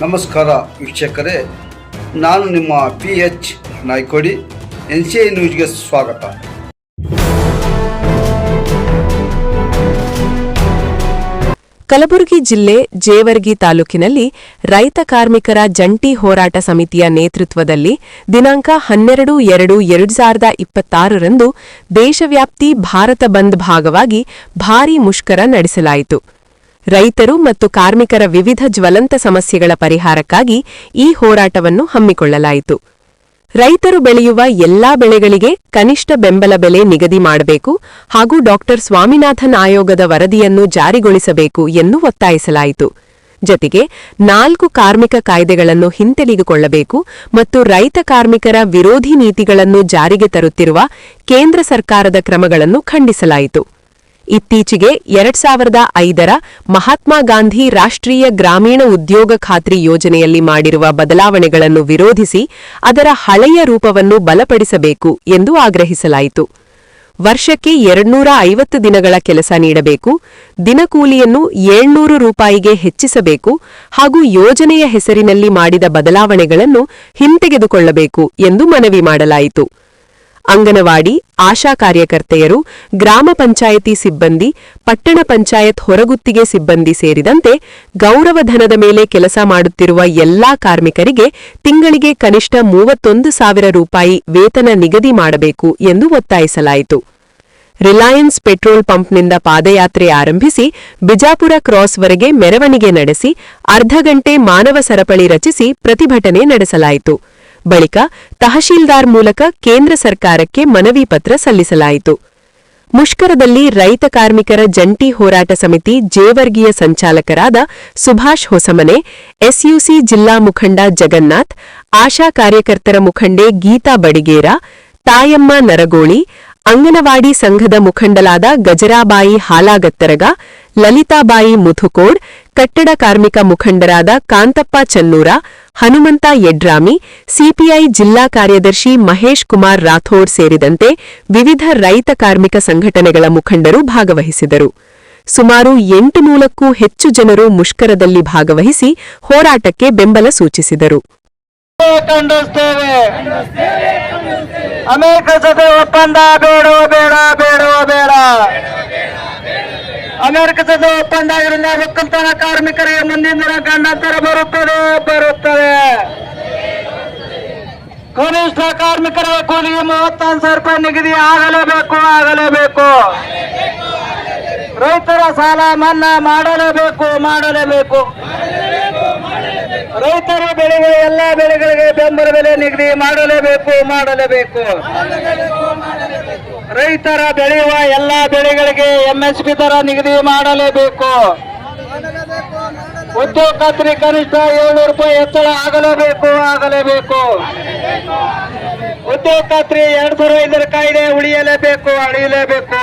ನಮಸ್ಕಾರ ವೀಕ್ಷಕರೇ, ನಾನು ನಿಮ್ಮ P H Naikodi, N C I ನ್ಯೂಸ್ಗೆ ಸ್ವಾಗತ. ಕಲಬುರಗಿ ಜಿಲ್ಲೆ ಜೇವರ್ಗಿ ತಾಲೂಕಿನಲ್ಲಿ ರೈತ ಕಾರ್ಮಿಕರ ಜಂಟಿ ಹೋರಾಟ ಸಮಿತಿಯ ನೇತೃತ್ವದಲ್ಲಿ ದಿನಾಂಕ ಹನ್ನೆರಡು ಎರಡು ಎರಡು ಸಾವಿರದ ಇಪ್ಪತ್ತಾರರಂದು ದೇಶವ್ಯಾಪ್ತಿ ಭಾರತ ಬಂದ್ ಭಾಗವಾಗಿ ಭಾರೀ ಮುಷ್ಕರ ನಡೆಸಲಾಯಿತು. ರೈತರು ಮತ್ತು ಕಾರ್ಮಿಕರ ವಿವಿಧ ಜ್ವಲಂತ ಸಮಸ್ಯೆಗಳ ಪರಿಹಾರಕ್ಕಾಗಿ ಈ ಹೋರಾಟವನ್ನು ಹಮ್ಮಿಕೊಳ್ಳಲಾಯಿತು. ರೈತರು ಬೆಳೆಯುವ ಎಲ್ಲಾ ಬೆಳೆಗಳಿಗೆ ಕನಿಷ್ಠ ಬೆಂಬಲ ಬೆಲೆ ನಿಗದಿ ಮಾಡಬೇಕು ಹಾಗೂ ಡಾಕ್ಟರ್ ಸ್ವಾಮಿನಾಥನ್ ಆಯೋಗದ ವರದಿಯನ್ನು ಜಾರಿಗೊಳಿಸಬೇಕು ಎಂದು ಒತ್ತಾಯಿಸಲಾಯಿತು. ಜತೆಗೆ ನಾಲ್ಕು ಕಾರ್ಮಿಕ ಕಾಯ್ದೆಗಳನ್ನು ಹಿಂತೆಗೆದುಕೊಳ್ಳಬೇಕು ಮತ್ತು ರೈತ ಕಾರ್ಮಿಕರ ವಿರೋಧಿ ನೀತಿಗಳನ್ನು ಜಾರಿಗೆ ತರುತ್ತಿರುವ ಕೇಂದ್ರ ಸರ್ಕಾರದ ಕ್ರಮಗಳನ್ನು ಖಂಡಿಸಲಾಯಿತು. ಇತ್ತೀಚೆಗೆ ಎರಡ್ ಸಾವಿರದ ಐದರ ಮಹಾತ್ಮ ಗಾಂಧಿ ರಾಷ್ಟ್ರೀಯ ಗ್ರಾಮೀಣ ಉದ್ಯೋಗ ಖಾತ್ರಿ ಯೋಜನೆಯಲ್ಲಿ ಮಾಡಿರುವ ಬದಲಾವಣೆಗಳನ್ನು ವಿರೋಧಿಸಿ ಅದರ ಹಳೆಯ ರೂಪವನ್ನು ಬಲಪಡಿಸಬೇಕು ಎಂದು ಆಗ್ರಹಿಸಲಾಯಿತು. ವರ್ಷಕ್ಕೆ ಎರಡ್ನೂರ ಐವತ್ತು ದಿನಗಳ ಕೆಲಸ ನೀಡಬೇಕು, ದಿನಕೂಲಿಯನ್ನು ಏಳ್ನೂರು ರೂಪಾಯಿಗೆ ಹೆಚ್ಚಿಸಬೇಕು ಹಾಗೂ ಯೋಜನೆಯ ಹೆಸರಿನಲ್ಲಿ ಮಾಡಿದ ಬದಲಾವಣೆಗಳನ್ನು ಹಿಂತೆಗೆದುಕೊಳ್ಳಬೇಕು ಎಂದು ಮನವಿ ಮಾಡಲಾಯಿತು. ಅಂಗನವಾಡಿ, ಆಶಾ ಕಾರ್ಯಕರ್ತೆಯರು, ಗ್ರಾಮ ಪಂಚಾಯಿತಿ ಸಿಬ್ಬಂದಿ, ಪಟ್ಟಣ ಪಂಚಾಯತ್ ಹೊರಗುತ್ತಿಗೆ ಸಿಬ್ಬಂದಿ ಸೇರಿದಂತೆ ಗೌರವಧನದ ಮೇಲೆ ಕೆಲಸ ಮಾಡುತ್ತಿರುವ ಎಲ್ಲಾ ಕಾರ್ಮಿಕರಿಗೆ ತಿಂಗಳಿಗೆ ಕನಿಷ್ಠ ಮೂವತ್ತೊಂದು ಸಾವಿರ ರೂಪಾಯಿ ವೇತನ ನಿಗದಿ ಮಾಡಬೇಕು ಎಂದು ಒತ್ತಾಯಿಸಲಾಯಿತು. ರಿಲಯನ್ಸ್ ಪೆಟ್ರೋಲ್ ಪಂಪ್ನಿಂದ ಪಾದಯಾತ್ರೆ ಆರಂಭಿಸಿ ಬಿಜಾಪುರ ಕ್ರಾಸ್ವರೆಗೆ ಮೆರವಣಿಗೆ ನಡೆಸಿ ಅರ್ಧ ಗಂಟೆ ಮಾನವ ಸರಪಳಿ ರಚಿಸಿ ಪ್ರತಿಭಟನೆ ನಡೆಸಲಾಯಿತು. ಬಳಿಕ ತಹಶೀಲ್ದಾರ್ ಮೂಲಕ ಕೇಂದ್ರ ಸರ್ಕಾರಕ್ಕೆ ಮನವಿ ಪತ್ರ ಸಲ್ಲಿಸಲಾಯಿತು. ಮುಷ್ಕರದಲ್ಲಿ ರೈತ ಕಾರ್ಮಿಕರ ಜಂಟಿ ಹೋರಾಟ ಸಮಿತಿ ಜೇವರ್ಗಿಯ ಸಂಚಾಲಕರಾದ ಸುಭಾಷ್ ಹೊಸಮನೆ, ಎಸ್ಯುಸಿ ಜಿಲ್ಲಾ ಮುಖಂಡ ಜಗನ್ನಾಥ್, ಆಶಾ ಕಾರ್ಯಕರ್ತರ ಮುಖಂಡೆ ಗೀತಾ ಬಡಿಗೇರ, ತಾಯಮ್ಮ ನರಗೋಳಿ, ಅಂಗನವಾಡಿ ಸಂಘದ ಮುಖಂಡಲಾದ ಗಜರಾಬಾಯಿ ಹಾಲಾಗತ್ತರಗ, ಲಲಿತಾಬಾಯಿ ಮುಥುಕೋಡ್ ಕಟ್ಟಡ ಕಾರ್ಮಿಕ ಮುಖಂಡರಾದ ಕಾಂತಪ್ಪ ಚನ್ನೂರ, ಹನುಮಂತ ಯಡ್ರಾಮಿ ಸಿಪಿಐ ಜಿಲ್ಲಾ ಕಾರ್ಯದರ್ಶಿ ಮಹೇಶ್ ಕುಮಾರ್ ರಾಥೋಡ್ ಸೇರಿದಂತೆ ವಿವಿಧ ರೈತ ಕಾರ್ಮಿಕ ಸಂಘಟನೆಗಳ ಮುಖಂಡರು ಭಾಗವಹಿಸಿದರು. ಸುಮಾರು ಎಂಟು ನೂಲಕ್ಕೂ ಹೆಚ್ಚು ಜನರು ಮುಷ್ಕರದಲ್ಲಿ ಭಾಗವಹಿಸಿ ಹೋರಾಟಕ್ಕೆ ಬೆಂಬಲ ಸೂಚಿಸಿದರು. ಅಮೆರಿಕ ಜೊತೆ ಒಪ್ಪಂದ ಆಗಿರೋದ್ರಿಂದ ಒಕ್ಕಲ್ತನ ಕಾರ್ಮಿಕರಿಗೆ ಮುಂದಿನ ದಿನ ಗಂಡಾಂತರ ಬರುತ್ತದೆ ಬರುತ್ತದೆ. ಕನಿಷ್ಠ ಕಾರ್ಮಿಕರ ಕೂಲಿಗೆ ಮೂವತ್ತೊಂದು ಸಾವಿರ ರೂಪಾಯಿ ನಿಗದಿ ಆಗಲೇಬೇಕು ಆಗಲೇಬೇಕು. ರೈತರ ಸಾಲ ಮನ್ನಾ ಮಾಡಲೇಬೇಕು ಮಾಡಲೇಬೇಕು. ರೈತರು ಎಲ್ಲ ಬೆಳೆಗಳಿಗೆ ಬೆಂಬಲ ಬೆಲೆ ನಿಗದಿ ಮಾಡಲೇಬೇಕು ಮಾಡಲೇಬೇಕು. ರೈತರ ಬೆಳೆಯುವ ಎಲ್ಲ ಬೆಳೆಗಳಿಗೆ ಎಂಎಸ್ಪಿ ದರ ನಿಗದಿ ಮಾಡಲೇಬೇಕು. ಉದ್ಯೋಗ ಖಾತ್ರಿ ಕನಿಷ್ಠ ಏಳ್ನೂರು ರೂಪಾಯಿ ಹೆಚ್ಚಳ ಆಗಲೇಬೇಕು ಆಗಲೇಬೇಕು. ಉದ್ಯೋಗ ಖಾತ್ರಿ ಎರಡ್ ಸಾವಿರದ ಐದರ ಕಾಯ್ದೆ ಉಳಿಯಲೇಬೇಕು, ಅಳಿಯಲೇಬೇಕು.